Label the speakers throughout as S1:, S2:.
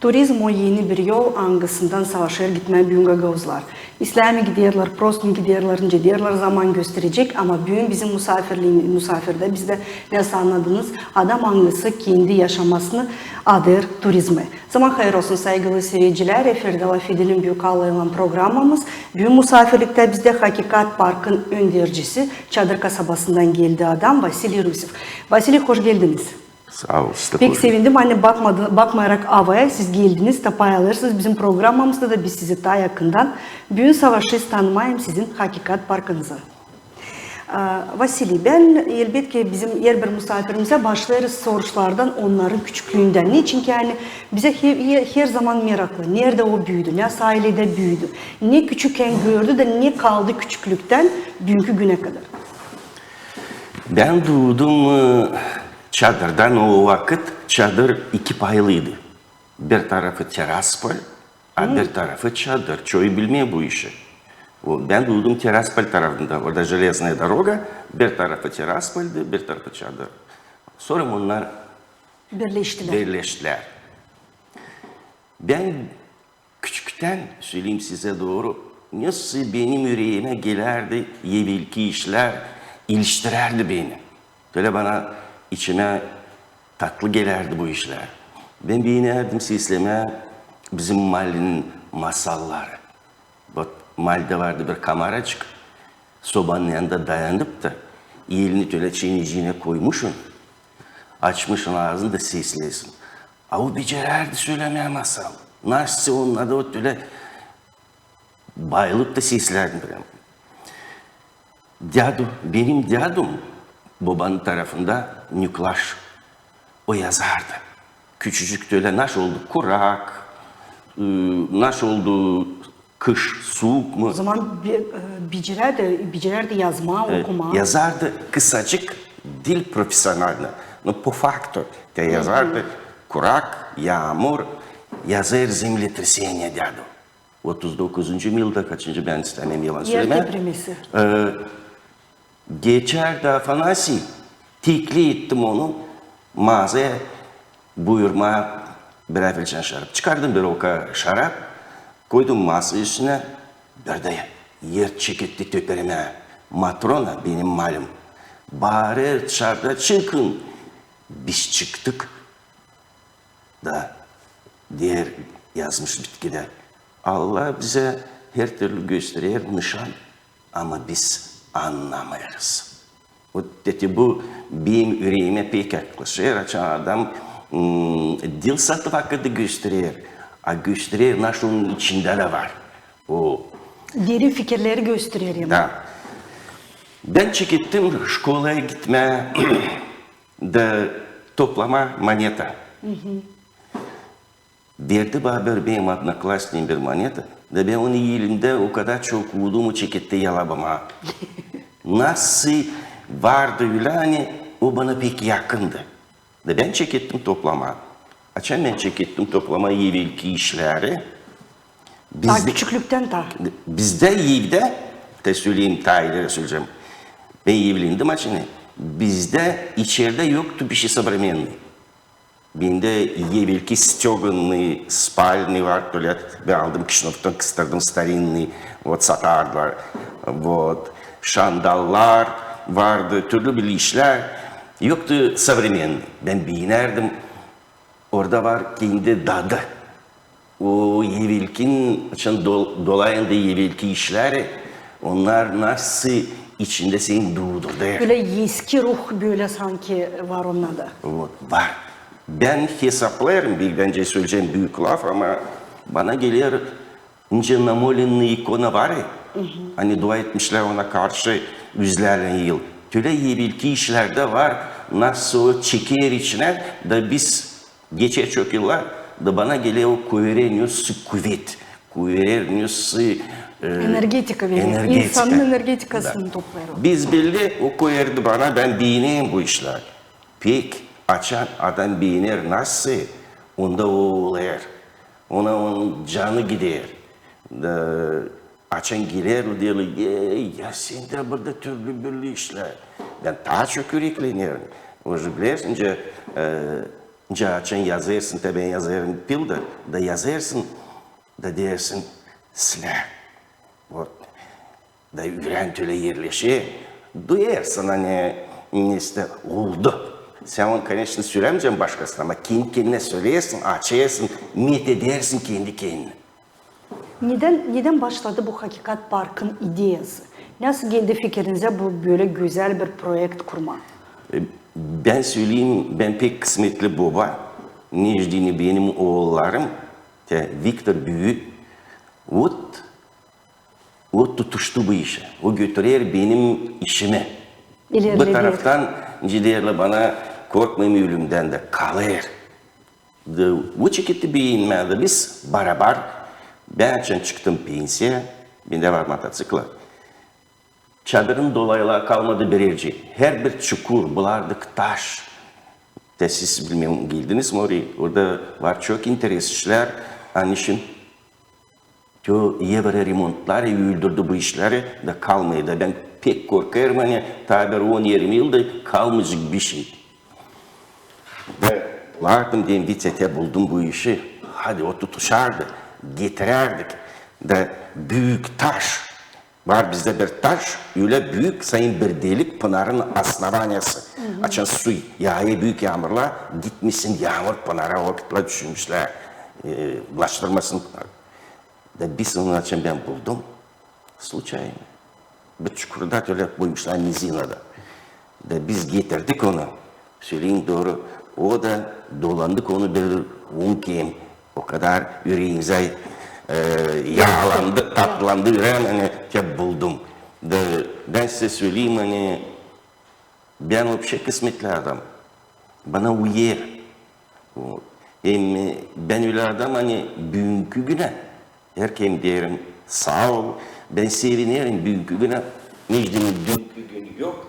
S1: Turizm o yeni bir yol angısından savaşır gitmeye büyüğe gozlar. İslami gidiyorlar, prost mu gidiyorlar, ince diyorlar zaman gösterecek ama büyün bizim misafirliğimiz, misafirde bizde nasıl anladınız? Adam angısı kendi yaşamasını adır turizme. Zaman hayır olsun saygılı seyirciler. Efirde Lafidil'in büyük ağlayan programımız. Büyük misafirlikte bizde Hakikat Park'ın öndürücüsü Çadır kasabasından geldi adam Vasili Rusif. Vasili hoş geldiniz.
S2: Sağ ol.
S1: Pek
S2: hoş-
S1: sevindim. Hani bakmadı, bakmayarak havaya siz geldiniz, tapay alırsınız. Bizim programımızda da biz sizi daha yakından Büyün Savaşı tanımayım sizin Hakikat Parkınızı. Vasili, ben elbette bizim her bir misafirimize başlarız sorulardan onların küçüklüğünden. Niçin ki yani bize her, her zaman meraklı. Nerede o büyüdü, ne ailede büyüdü, ne küçükken gördü de ne kaldı küçüklükten dünkü güne kadar.
S2: Ben doğdum e, çadırdan o vakit çadır iki paylıydı. Bir tarafı Tiraspol, a bir tarafı çadır. Çoğu bilmiyor bu işi. O, Ben doğdum Tiraspol tarafında. Orada железная дорога. Bir tarafı Tiraspol'di, bir tarafı çadır. Sonra bunlar
S1: Birleştiler.
S2: birleştiler. Ben küçükten söyleyeyim size doğru nasıl benim yüreğime gelirdi yevilki işler iliştirerdi beni. Böyle bana içime tatlı gelirdi bu işler. Ben beğenirdim sesleme bizim mahallenin masalları. Bak mahallede vardı bir kameracık. Sobanın yanında dayanıp da elini böyle çiğneciğine koymuşsun. Açmışın ağzını da seslesin. Av becererdi söylemeye masal. Nasıl onunla da o öyle bayılıp da seslerdi böyle. Diyadu, benim diyadum babanın tarafında Nüklaş. O yazardı. Küçücük de öyle nasıl oldu kurak, ıı, nasıl oldu kış soğuk mu?
S1: O zaman bir, e, bicirer de, bicirer de yazma, okuma.
S2: Yazardı kısacık dil profesyonelini. No, po fakto te yazardı kurak, yağmur, yazar землетрясение diyardı. 39. yılda kaçıncı ben istemem yalan
S1: Yer
S2: söyleme.
S1: depremesi.
S2: Geçerdi Afanasi. Tikli ettim onu mağazaya buyurma birer filçen şarap. Çıkardım bir oka şarap. Koydum masa üstüne. Bir de yer çekitti töperime. Matrona benim malum. Bari dışarıda çıkın. Biz çıktık da diğer yazmış bitkide. Allah bize her türlü gösteriyor nişan ama biz anlamıyoruz. O dedi bu benim yüreğime pek yaklaşıyor. Açan adam hmm, dil satı vakıdı gösteriyor. A gösteriyor nasıl onun içinde de var. O
S1: Derin fikirleri gösteriyor yani.
S2: da. Ben çekittim şkolaya gitme de toplama moneta. Verdi bana bir benim одноклассниğim bir moneta. Da ben onu elinde o kadar çok vurduğumu çekitti yalabama. Nasıl vardı öyle hani o bana pek yakındı. Da ben çekittim toplama. Açan ben çekittim toplama yevilki işleri.
S1: Daha
S2: Bizde-
S1: küçüklükten ta.
S2: Bizde evde, de söyleyeyim Tahir'e söyleyeceğim. Ben evlendim açını. Bizde içeride yoktu bir şey современный. Bende evvelki стеганый спальный var böyle ben aldım kışnoftan kıstırdım старинный вот satardılar вот şandallar vardı türlü bir işler yoktu современный ben beğenirdim orada var kendi dadı o yevilkin için dol, dolayında yevilki işleri onlar nasıl içinde seni durdurdu.
S1: Böyle eski ruh böyle sanki var onlarda.
S2: Вот, var. Ben hesaplarım bir bence söyleyeceğim büyük laf ama bana geliyor ince namolinli ikona var ya. Hani dua etmişler ona karşı yüzlerce yıl. Öyle yevilki işlerde var. Nasıl çeker içine da biz geçer çok yıllar da bana geliyor o kuvverenius kuvvet. Kuvverenius e,
S1: Energetika veriyor.
S2: energetika.
S1: İnsanın energetikasını
S2: Da.
S1: toplar.
S2: Biz belli o koyardı bana ben beğeneyim bu işler. Pek açan adam beğenir nasıl? Onda o olur. Ona onun canı gider. Da, açan girer o diyor "Ey, ya sen de burada türlü birli işler. Ben daha çok yürekleniyorum. O biliyorsunca e, Caçın yazarsın da ben yazarım bildi. Da yazarsın da dersin silah. Вот. Da ürentüle yerleşi. Duyarsın hani işte oldu. Sen onu конечно söylemeyeceksin başkasına ama kendi kendine söylersin, açarsın, niyet edersin kendi kendine.
S1: Neden, neden başladı bu Hakikat Park'ın ideyası? Nasıl geldi fikrinize bu böyle güzel bir proje kurma?
S2: E, ben söyleyeyim, ben pek kısmetli baba. Necdini benim oğullarım, te Victor Büyü, ot, ot tutuştu bu işe. O götürür benim işime.
S1: İleride
S2: bu taraftan Ciderle bana korkmayın ölümden de kalır. De, o çekiti beyinmedi biz beraber ben için çıktım pensiye, bende var mototsikla. Çadırın dolayla kalmadı birerci. Her bir çukur bulardık taş. De siz bilmiyorum geldiniz mi oraya? Orada var çok interes işler. Onun için Tö iyi bir remontlar öldürdü bu işleri de kalmaydı. Ben pek korkarım hani tabi 10-20 yılda kalmayacak bir şey. Ve vardım diyeyim vitete buldum bu işi. Hadi o tutuşardı Getirerdik. De büyük taş. Var bizde bir taş, öyle büyük sayın bir delik pınarın aslavanyası. Açın su, yağıyor büyük yağmurla, gitmişsin yağmur pınara ortala düşünmüşler. E, bulaştırmasın pınar. Da bir sene açın ben buldum. Случайно. Bir çukurda öyle koymuşlar nizinada. Da biz getirdik onu. Söyleyeyim doğru. O da dolandık onu bir un kem. o kadar yüreğimize e, yağlandı, tatlandı yüreğim hani ya buldum. Da, ben size söyleyeyim hani ben o şey kısmetli adam. Bana uyar. O, Hem e, ben öyle adam hani bugünkü güne herkem derim sağ ol. Ben sevinirim bugünkü güne. Necdet'in dünkü günü yok.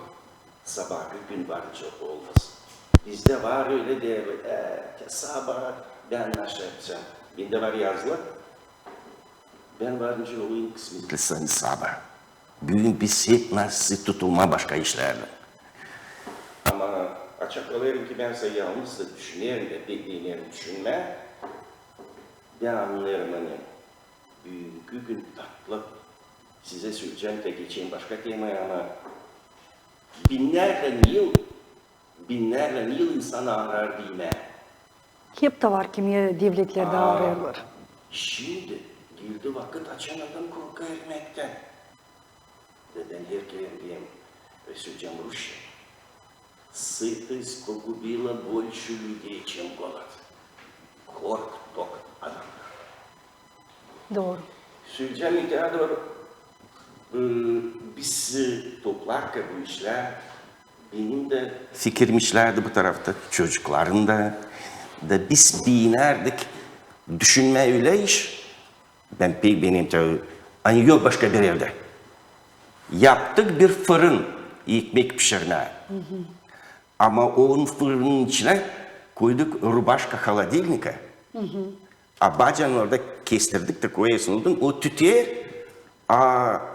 S2: Sabahki gün var çok olmaz. Bizde var öyle der. E, sabah ben nasıl yapacağım? Bende var yazlı. Ben varınca olayım kısmetli sen sabah. Bugün biz hep nasıl tutulma başka işlerle. Ama açık olayım ki ben size yalnız da düşünerim de düşünme. Ben anlarım hani büyük gün tatlı. Size söyleyeceğim de geçeyim başka temaya ama binlerce yıl, binlerce yıl insan arar diyme.
S1: Hep de var kimi devletlerde
S2: Aa.
S1: arıyorlar.
S2: Şimdi girdi vakit açan adam korku ermekten. Neden herkese diyeyim, söyleyeceğim Rusya. Сытость погубила больше людей, чем голод. Kork tok adamlar.
S1: Doğru.
S2: Söyleyeceğim iddia doğru. Ee, biz e, toplarken bu işler, benim de fikirmişlerdi bu tarafta, çocukların da. Da biz binerdik, düşünme öyle iş. Ben pek benim tabii, hani yok başka bir evde. Yaptık bir fırın, ekmek pişirme. Ama onun fırının içine koyduk rubашka холодильника. A bacanı orada kestirdik de koyuyorsun oldun. O tütüyor. A,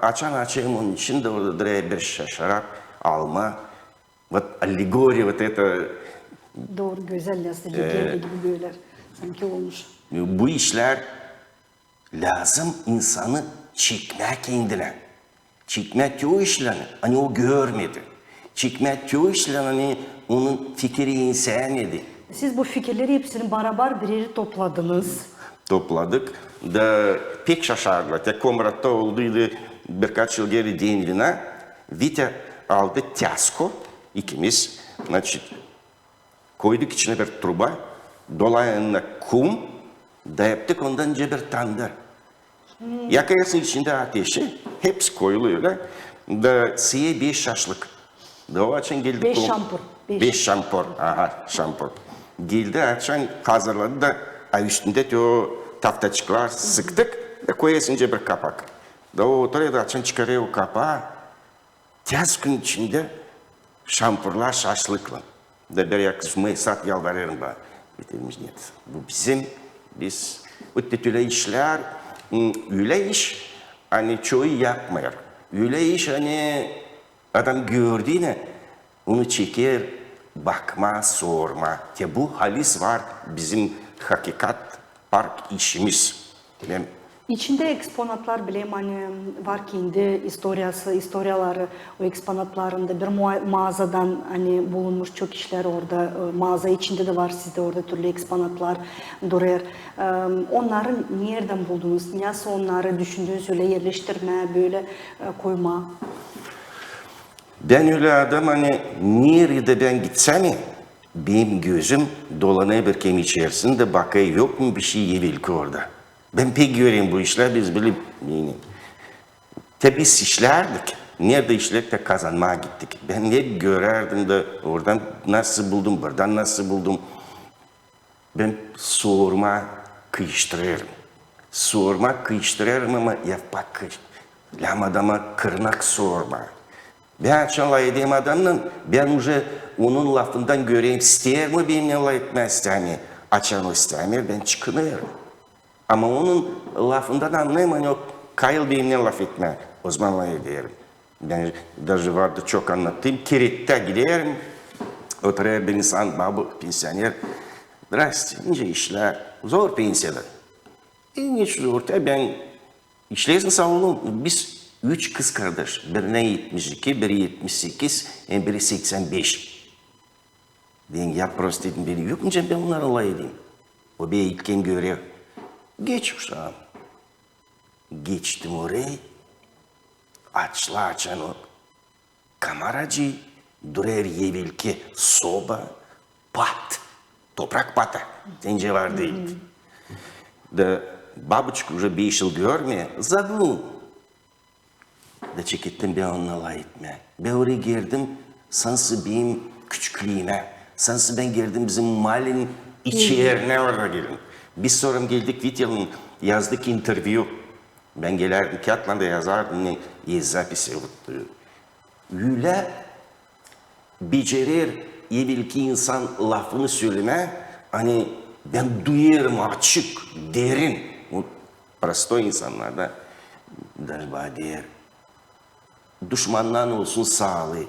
S2: açan açayım onun içinde orada direkt bir şişe şarap, alma. Вот аллегория вот это.
S1: Doğru güzel yazdı. Legende gibi böyle sanki olmuş.
S2: Bu işler lazım insanı çekmek kendine. Çekmek o işlerini. Hani o görmedi. Çekmek o işlerini hani onun fikri insan
S1: Siz bu fikirleri hepsini beraber bir yere topladınız.
S2: topladık. Da pek şaşardılar. Tek Komrat'ta olduydu birkaç yıl geri denilene. Vite aldı tiasko ikimiz. Значит, koyduk içine bir truba. Dolayına kum. Da yaptık ondan bir tandır. Yakıyorsun içinde ateşi. Hepsi koyuluyor da. Siye bir şaşlık. Da o açın geldik.
S1: Beş
S2: kum-
S1: şampur, beş.
S2: Beş şampur. Aha şampur. Geldi açan hazırladı da a üstünde de o taftacıklar sıktık da koyasınca bir kapak. Da o oturuyor da açan çıkarıyor o kapağı. Tez gün içinde şampurlar şaşlıkla. Yak sumayı sat yalvarırım bana. Bitirmiş net. Bu bizim, biz bu titüle işler, öyle iş hani çoğu yapmıyor. Öyle iş hani adam gördüğüne onu çeker, bakma, sorma. Ya bu halis var bizim hakikat park işimiz. Ben
S1: İçinde eksponatlar bileyim hani var kendi historiası, historiaları o eksponatlarında bir mağazadan hani bulunmuş çok işler orada. Mağaza içinde de var sizde orada türlü eksponatlar duruyor. Onları nereden buldunuz? Nasıl onları düşündüğünüz öyle yerleştirme, böyle e, koyma?
S2: Ben öyle adam hani nerede ben gitsem benim gözüm dolanırken içerisinde bakıyor yok mu bir şey yebil ki orada. Ben pek göreyim bu işler biz bilip yani. Tabi biz işlerdik. Nerede işlerdik de kazanmaya gittik. Ben hep görerdim de oradan nasıl buldum, buradan nasıl buldum. Ben sorma kıyıştırırım. Sorma kıyıştırırım ama yapmak kıyış. Lam adama kırnak sorma. Ben çalay edeyim adamla, ben уже onun lafından göreyim, ister mi benimle laf etmez hani. Açan o istemiyor, ben çıkınıyorum. Ama onun lafından anlayayım, hani o kayıl benimle laf etme. O zaman laf ederim. Ben даже vardı çok anlattığım, Kirit'te giderim. Oturuyor bir insan, babu, pensioner. Здрасте, ince işler, zor pensiyada. En hiç zor. Tabii ben işleysin sağ olun. Biz üç kız kardeş. Birine 72, biri 78, en biri 85. Ben ya просто dedim beni yok mu canım ben onları alay edeyim. O bir ilken görüyor. Geç uşağım. Geçtim oraya. Açla açan o. Kamaracı durer yevilki soba pat. Toprak pata. Tence var değil. Da babочка уже beş yıl görmeye. Zabun. Da çekittim ben onunla alay etme. Ben oraya girdim. Sansı benim küçüklüğüme. Sansı ben girdim bizim mahallenin içerine orada girdim. Biz sonra geldik Vityal'ın yazdık interview. Ben gelerdim kağıtla da yazardım ne есть записи. Вот, e, Öyle becerir iyi ki insan lafını söyleme hani ben duyarım açık, derin. O prosto insanlarda galiba der. Düşmandan olsun sağlığı.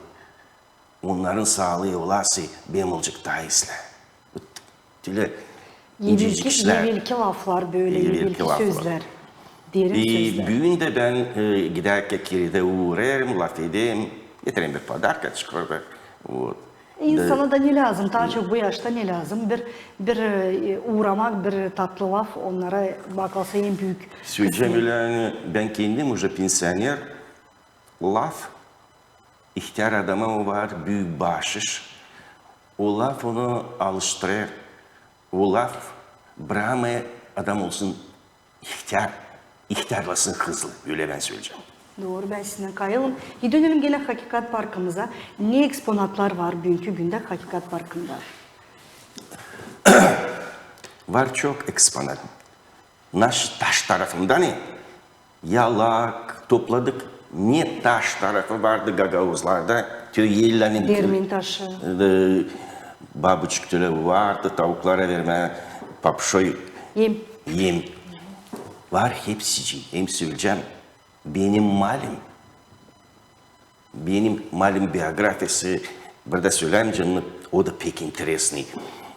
S2: Onların sağlığı olası benim olacak daha isle. Dile incecik
S1: Yevilki,
S2: işler.
S1: yevilki laflar böyle,
S2: Yevilki
S1: yevilki
S2: laflar.
S1: sözler. Derin
S2: Ee,
S1: sözler.
S2: büyüğünde ben e, giderken kiride uğrarım, laf edeyim, getireyim bir padarka çıkardı. Вот.
S1: İnsana da ne lazım? Daha çok bu yaşta ne lazım? Bir bir e, uğramak, bir tatlı laf onlara bakılsa en büyük.
S2: Söyleyeceğim öyle hani ben kendim уже pensioner, laf, ihtiyar adama o var, büyük bahşiş. O laf onu alıştırır. O laf bırakmaya adam olsun ihtiyar, ihtiyarlasın hızlı. Öyle ben söyleyeceğim.
S1: Doğru ben sizinle kayalım. E dönelim gene Hakikat Parkımıza. Ne eksponatlar var bugünkü günde Hakikat Parkı'nda?
S2: Var çok eksponat. Naş taş tarafında ne? Yalak topladık. Ne taş tarafı vardı Gagavuzlarda? Tüyellerin
S1: Dermin taşı.
S2: Babıçıkları vardı. Tavuklara verme, papşoy
S1: Yem.
S2: yem. Var hepsici. Hem söyleyeceğim. Benim malım. Benim malım biyografisi burada söyleyince o da pek interesni.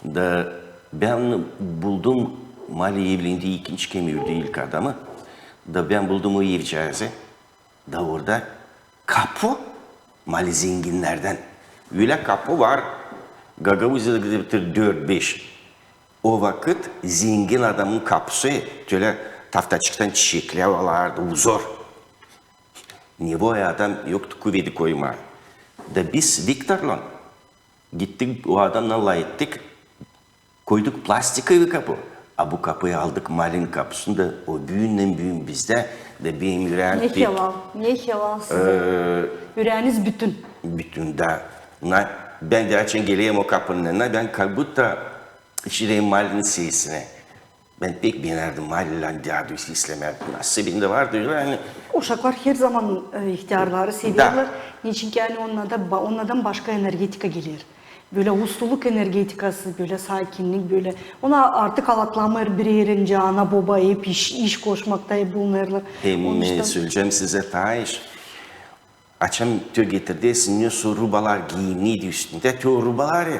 S2: Da ben buldum Mali evlendi ikinci öldü ilk adamı. Da ben buldum o evcağızı. Da orada kapı Mali zenginlerden. Öyle kapı var. Gagavuz'da gidebilir 4-5. O vakit zengin adamın kapısı böyle taftaçıktan çiçekler vardı, uzor. Nivoya adam yoktu kuvveti koyma. Da biz Viktor'la gittik o adamla ettik. Koyduk plastiki bir kapı. A bu kapıyı aldık malin kapısında o büyüğünden büyüğün bizde de benim yüreğim
S1: Ne
S2: pek.
S1: Ne helal size. Yüreğiniz bütün.
S2: bütün da na, ben açın geleyim o kapının önüne ben kalbutta içireyim malin sesine. Ben pek binerdim malin diyadüsü islemerdim. Nasibinde vardı yani
S1: Uşaklar her zaman e, ihtiyarları seviyorlar. Niçin ki yani onlardan, onlardan başka energetika gelir. Böyle usluluk energetikası, böyle sakinlik, böyle ona artık alaklamır bir yerince ana baba hep iş, iş koşmakta hep bulunurlar.
S2: Hem
S1: Onun
S2: e, söyleyeceğim size Taş Açam tö getirdi, sinyo su rubalar giyimliydi üstünde. Tö rubaları,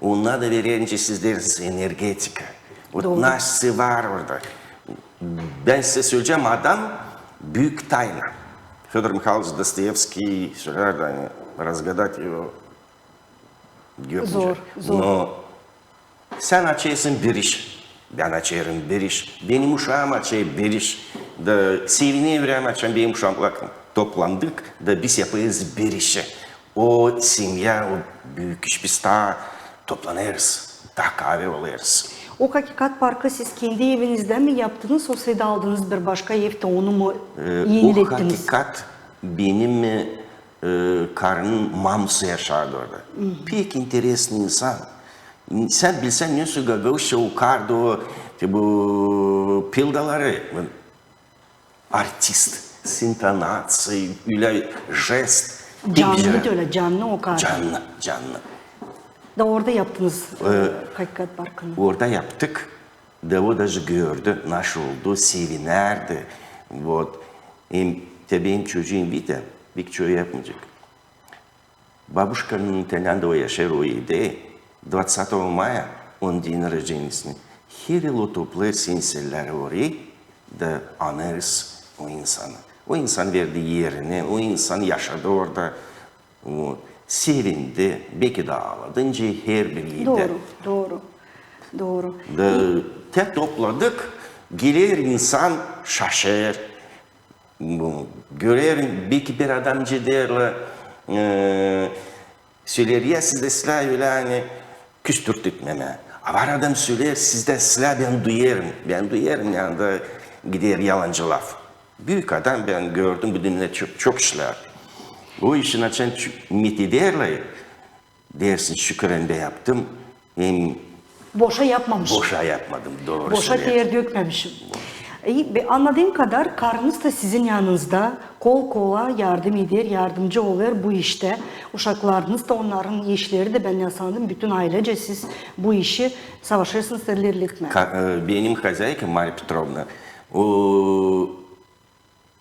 S2: onlar da verince sizleriniz energetika. O
S1: Doğru.
S2: nasıl var orada. Ben size söyleyeceğim adam büyük tayna. Федор Михайлович Достоевский söylerdi hani разгадать его görünce.
S1: Zor, zor.
S2: No, sen açarsın bir iş. Ben açarım bir iş. Benim uşağım açar bir iş. Da seviniyorum açan benim uşağımla toplandık da biz yaparız bir işi. O simya, o büyük iş biz daha toplanırız. Daha kahve oluruz.
S1: O Hakikat Parkı siz kendi evinizde mi yaptınız, o sayıda aldığınız bir başka evde onu mu
S2: Ee, o
S1: yenilettiniz?
S2: hakikat benim e, karnım mamsı yaşardı orada. Pek interesli insan. Sen bilsen nasıl gagavuşa ukardı o bu pildaları. Artist, sintonası, öyle jest.
S1: Canlı da öyle, canlı o kadar.
S2: Canlı, canlı.
S1: Da orada yaptınız
S2: Ee,
S1: e, Hakikat Parkı'nı.
S2: Orada yaptık. Da o da gördü, nasıl oldu, sevinerdi. Вот. Им, tabii benim çocuğum bir de bir çoğu yapmayacak. Бабушканың тәнәнде yaşar o evde. 20 мая он день рождения. Хирило топлы sinseller oraya da anarız o insanı. O insan verdi yerini, o insan yaşadı orada. O, sevindi, belki de ağladınca her birliği de.
S1: Doğru, doğru, doğru.
S2: Da, te topladık, gelir insan şaşır. Görer belki bir adamcı derle e, söyler ya sizde silah öyle hani küstürtük meme. Var adam söyler sizde silah ben duyarım. Ben duyarım yani da gider yalancı laf. Büyük adam ben gördüm bu dünyada çok, çok işler. O işin açan mit ederler. Dersin şükürende yaptım. Hem
S1: Boşa yapmamış.
S2: Boşa yapmadım doğru
S1: Boşa
S2: söylüyorsun.
S1: ter dökmemişim. İyi, be- anladığım kadar karınız da sizin yanınızda kol kola yardım eder, yardımcı olur bu işte. Uşaklarınız da onların işleri de ben sandım bütün ailece siz bu işi savaşırsınız ilerletme.
S2: Ka- e, benim хозяйка Мария Петровна o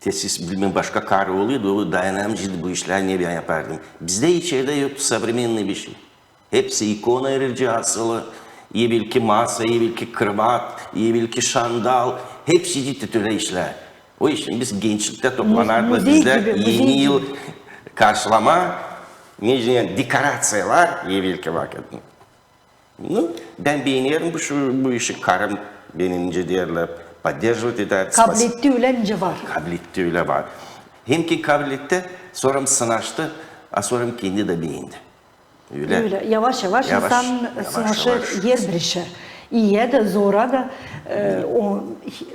S2: tesis bilmem başka kar oluyordu. O dayanamcıydı bu işler niye ben yapardım. Bizde içeride yoktu savremenli bir şey. Hepsi ikona erici asılı. İyi bil ki masa, iyi bil ki kravat, iyi bil ki şandal. Hepsi ciddi türe işler. O işin biz gençlikte toplanardı. Bizde
S1: gibi,
S2: yeni
S1: gibi.
S2: yıl karşılama, yani dekorasyonlar iyi bil ki vakit. Ben beğeniyorum bu, şu, bu işi karım benim derler поддерживает это.
S1: Kabiliyetli ölence var.
S2: Kabiliyette öyle var. Hem ki kabiliyette sonra sınaştı, a sonra kendi de beğendi. Öyle.
S1: Öyle yavaş yavaş,
S2: Yavaş,
S1: insan
S2: yavaş,
S1: sınışı
S2: yavaş.
S1: yer bir işe. İyiye de zora da e, o,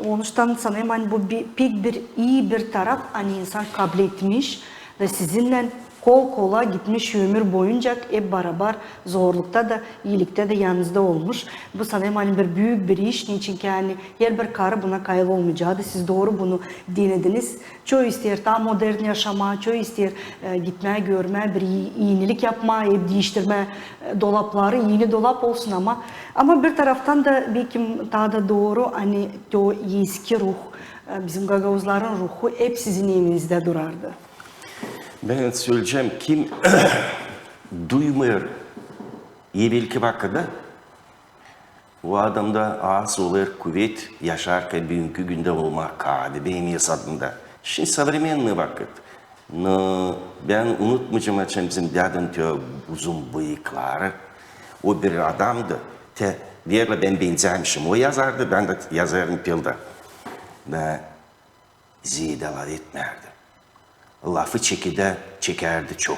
S1: onuştan sanayım hani bu bir, pek bir iyi bir taraf hani insan kabul etmiş ve sizinle kol kola gitmiş ömür boyunca hep beraber zorlukta da iyilikte de yanınızda olmuş. Bu sanayım hani bir büyük bir iş. Niçin ki hani yer bir karı buna kayıl olmayacağı Siz doğru bunu dinlediniz. Çoğu ister daha modern yaşama, çoğu ister e, gitmeye, görmeye, bir iyilik yapma, ev değiştirme, e, dolapları yeni dolap olsun ama ama bir taraftan da belki daha da doğru hani o eski ruh, e, bizim gagavuzların ruhu hep sizin evinizde durardı.
S2: Ben söyleyeceğim kim duymuyor. iyi İyi bilgi hakkında. Bu adamda ağız olur kuvvet yaşarken bugünkü günde olmak kağıdı benim yasadımda. Şimdi savremenli vakit. Но ben unutmayacağım açım bizim dedim diyor uzun bıyıkları. O bir adamdı. Te, diğerle ben benzermişim. O yazardı, ben de yazarım pilda. Ve zidalar etmerdi. Lafı çekide çekerdi çok.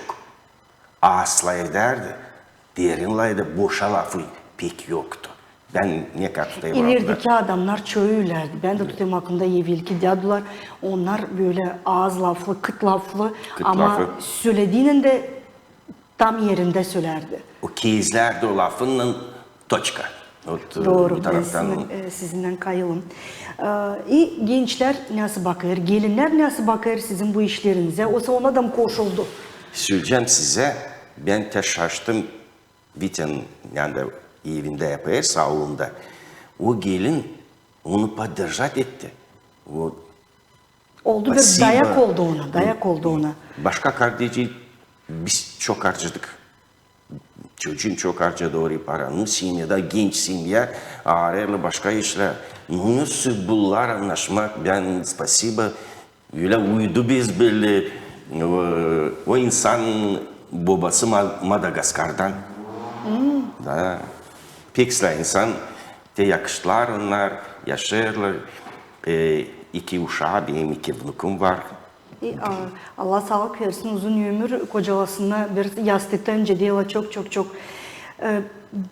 S2: Asla ederdi. Derinlaydı boşa lafı pek yoktu. Ben ne kattayım
S1: İlerideki adamlar çöğülerdi. Ben de tutuyorum hakkında evvelki diyadılar. Onlar böyle ağız laflı, kıt laflı
S2: Kıt
S1: ama
S2: lafı.
S1: söylediğinin de tam yerinde söylerdi.
S2: O kezlerdi o lafının toçka. O,
S1: Doğru.
S2: Bir
S1: Ben
S2: taraftan
S1: sizin, e, sizinden kayılım. Ee, iyi, gençler nasıl bakıyor? Gelinler nasıl bakıyor sizin bu işlerinize? Oysa ona da mı koşuldu?
S2: söyleyeceğim size. Ben de şaştım. Viten yani de evinde yapıyor sağlığında. O gelin onu поддержать etti. O
S1: Oldu bir
S2: Pasiba.
S1: dayak oldu ona, dayak oldu ona.
S2: Başka kardeşi biz çok harcadık. Çocuğun çok harcadı oraya paranı. Simya'da genç Simya ağrıyla başka işler. Nasıl bunlar anlaşmak? Ben spasiba. Öyle uydu biz böyle. O, o insan babası Ma- Madagaskar'dan. Da. Pixla insan. Te yakıştılar onlar. Yaşarlar. E, iki uşağı benim iki vnukum var.
S1: E, a, Allah sağlık versin, uzun ömür kocalasına bir yastıktan önce diyorlar çok çok çok. E,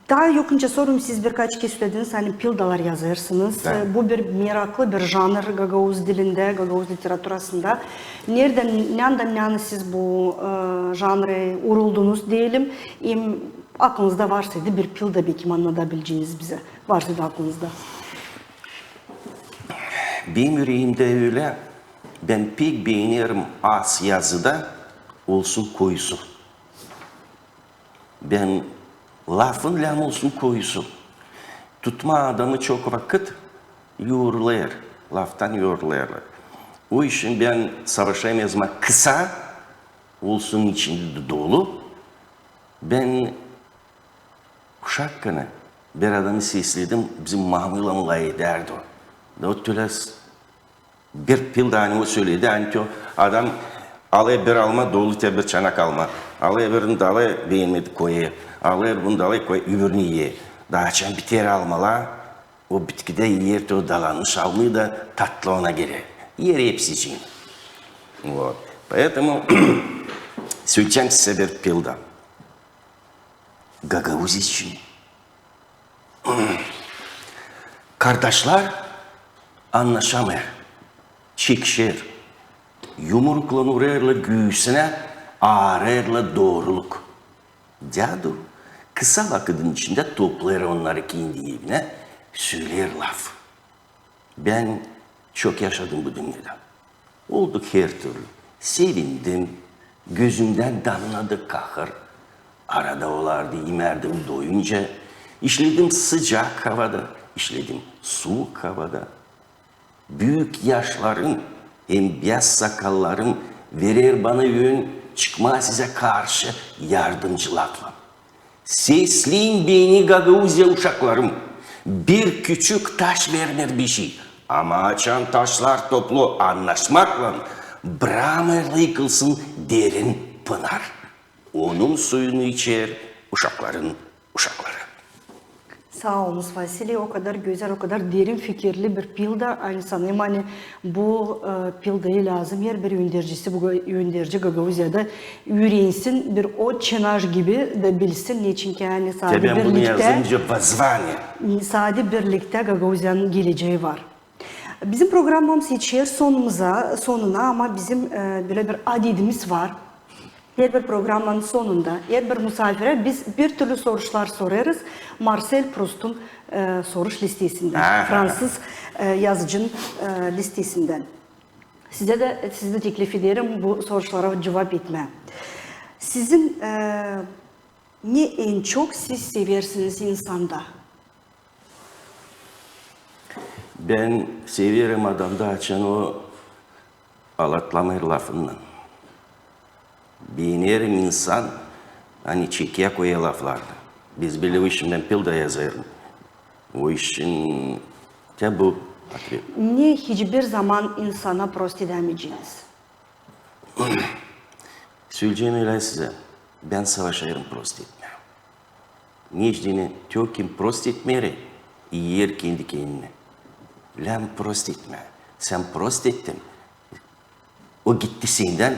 S1: daha yokunca sorum siz birkaç kez söylediniz hani pildalar yazırsınız.
S2: Evet.
S1: E, bu bir meraklı bir janr Gagavuz dilinde, Gagavuz literaturasında. Nereden, nereden yani siz bu e, janre uğruldunuz diyelim. Em, aklınızda varsaydı bir pilda belki anlatabileceğiniz bize. Varsaydı aklınızda.
S2: Benim yüreğimde öyle. Ben pek beğenirim az yazıda olsun koyusu. Ben lafın lam olsun koyusu. Tutma adamı çok vakit yorulayır. Laftan yorulayırlar. O için ben savaşayım yazmak kısa olsun içinde dolu. Ben Uşak günü bir adamı sesledim, bizim Mahmud'la olay ederdi o. O tüles bir pil tane o söyledi, hani o adam alay bir alma, dolu te bir çanak alma. Alay birini dalı beğenmedi koyu. Alay bunu dalı koyu, öbürünü ye. Daha çan biter almalar, o bitkide yer o dalanmış almayı da tatlı ona göre. Yer hepsi için. Вот. Поэтому söyleyeceğim size bir pilda. Gagavuz için. Kardeşler anlaşamıyor. Çekişir. Yumruklanırlarla göğsüne ağrırla doğruluk. Cadu kısa vakitin içinde toplar onları kendi evine söyler laf. Ben çok yaşadım bu dünyada. Olduk her türlü. Sevindim. Gözümden damladı kahır. Arada olardı yemerdim doyunca. İşledim sıcak havada. işledim soğuk havada. Büyük yaşların hem beyaz sakalların verir bana yön çıkma size karşı yardımcılıkla. Sesleyin beni Gagavuzya uşaklarım. Bir küçük taş vermer bir şey. Ama açan taşlar toplu anlaşmakla Brahmer'la yıkılsın derin pınar. Onun suyunu içer uşakların uşakları.
S1: Sağ olunuz Vasili. O kadar güzel, o kadar derin fikirli bir pilda. Aynı sanırım hani bu e, pildayı lazım. Her bir yöndericisi, bu yönderici Gagavuzya'da yüreğinsin bir o çenaj gibi de bilsin. Niçin ki yani sadece
S2: ben bunu
S1: birlikte,
S2: yazınca vazvanya.
S1: sadece birlikte Gagavuzya'nın geleceği var. Bizim programımız içer sonumuza, sonuna ama bizim e, böyle bir adedimiz var. Her bir programın sonunda her bir misafire biz bir türlü sorular sorarız. Marcel Proust'un e, soruş listesinden,
S2: Aha.
S1: Fransız e, yazıcının e, listesinden. Size de size de teklif ederim bu sorulara cevap etme. Sizin e, ne en çok siz seversiniz insanda?
S2: Ben seviyorum adamda açan o alatlamayır lafından. Beğenirim insan hani çekiye koya laflarda. Biz bile o işin ben pil de yazarım. O işin te bu.
S1: Ne hiçbir zaman insana prost edemeyeceğiniz?
S2: Söyleyeceğim öyle size. Ben savaşayım prost etmem. Necdini tökim prost etmeri, yer kendi kendine. Lan prost etme. Sen prost ettin. O gitti senden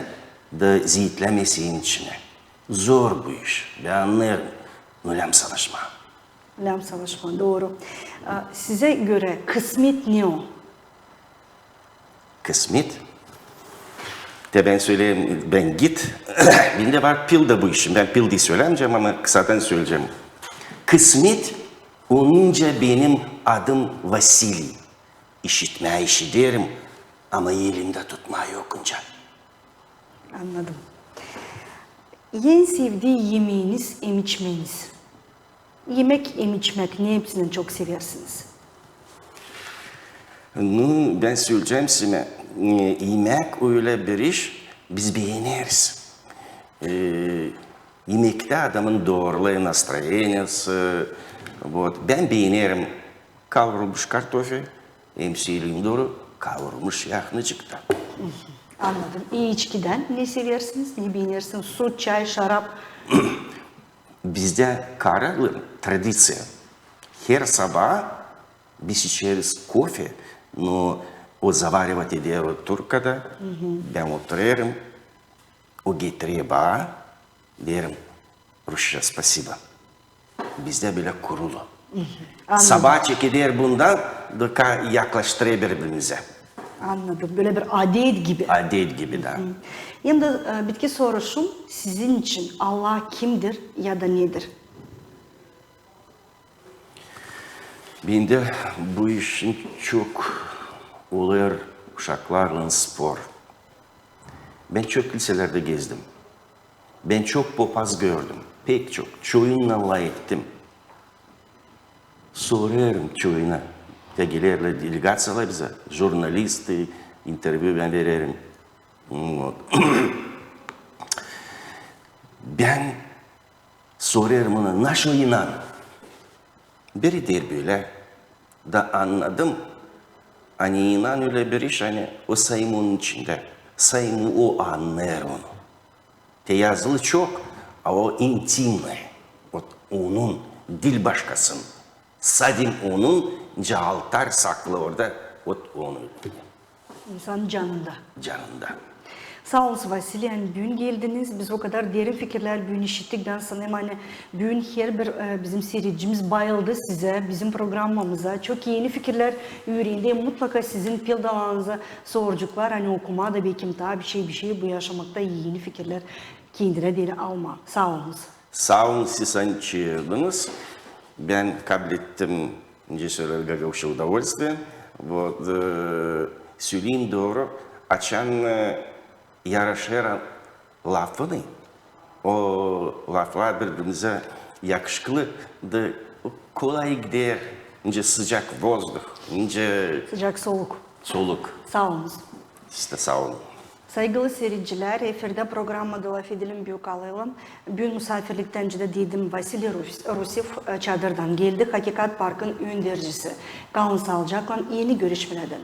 S2: ziyitleme senin içine. Zor bu iş. Ben anlarım. Ulan savaşma.
S1: Lam savaşma doğru. Aa, Size göre kısmet ne o?
S2: Kısmet. De ben söyleyeyim, ben git. Bir de var pil de bu işin. Ben pil diye söylemeyeceğim ama kısadan söyleyeceğim. Kısmet, onunca benim adım Vasili. İşitmeye işitirim ama elimde tutma yokunca.
S1: Anladım. En sevdiği yemeğiniz, em içmeniz. Yemek, em içmek ne hepsinden çok seversiniz?
S2: Ну, ben söyleyeceğim size, e, yemek öyle bir iş biz beğeniriz. E, yemekte adamın doğruluğu, настроениясы. Вот. Ben beğenirim kavrulmuş kartoffel, hem söyleyeyim doğru, kavrulmuş yaknıcıkta.
S1: Anladım. İyi içkiden ne seversiniz, ne beğenirsiniz? Su, çay, şarap.
S2: Bizde Karalı tradisiya. Her sabah biz içeriz kofe, но o заваривать делают Туркa'da. Ben oturuyorum, o getiriyor bana, derim Rusça спасибо. Bizde bile kurulu. Sabah çekilir bundan, daha yaklaştırıyor birbirimize.
S1: Anladım. Böyle bir adet gibi.
S2: Adet gibi de.
S1: Şimdi e, bitki soruşum sizin için Allah kimdir ya da nedir?
S2: Bende bu işin çok olur uşaklarla spor. Ben çok liselerde gezdim. Ben çok popaz gördüm. Pek çok. Çoğunla ettim. Soruyorum çoğuna. Gelirler delegatsiyalar bize. Jurnalisti, interview ben veririm. Вот. Ben soruyorum ona nasıl inan? Biri der böyle. Da anladım. Hani inan öyle bir iş hani o sayım onun içinde. Sayımı o anlar onu. Te yazılı çok ama o intimli. O, onun dil başkasının. Sadim onun cehaltar saklı orada. O, onun
S1: İnsan canında.
S2: canında.
S1: Sağ olun Vasily, yani bugün geldiniz. Biz o kadar derin fikirler bugün işittikten sonra hem hani bugün her bir e, bizim seyircimiz bayıldı size, bizim programımıza. Çok yeni fikirler yüreğinde. Mutlaka sizin pildalarınıza soracaklar. Hani okuma da bir kimta bir şey bir şey bu yaşamakta yeni fikirler kendine deri alma. Sağ olunuz.
S2: Sağ olun siz hani çığırdınız. Ben kabul ettim. Здесь Эргагов вообще удовольствие. Вот. Э, Сюлин Доро, Ачан Ярашера Лафаны. О, laflar birbirimize yakışıklı da kolay где sıcak воздух, ince...
S1: Sıcak
S2: солук.
S1: Солук. Саунс.
S2: İşte саунс.
S1: Saygılı seyirciler, efirde programda Laf Edelim Büyük Alayalım. Bugün misafirlikten de dedim Vasily Rus- Rusif e, çadırdan geldi. Hakikat Park'ın öndürücüsü. Kalın sağlıcakla yeni görüşmeden.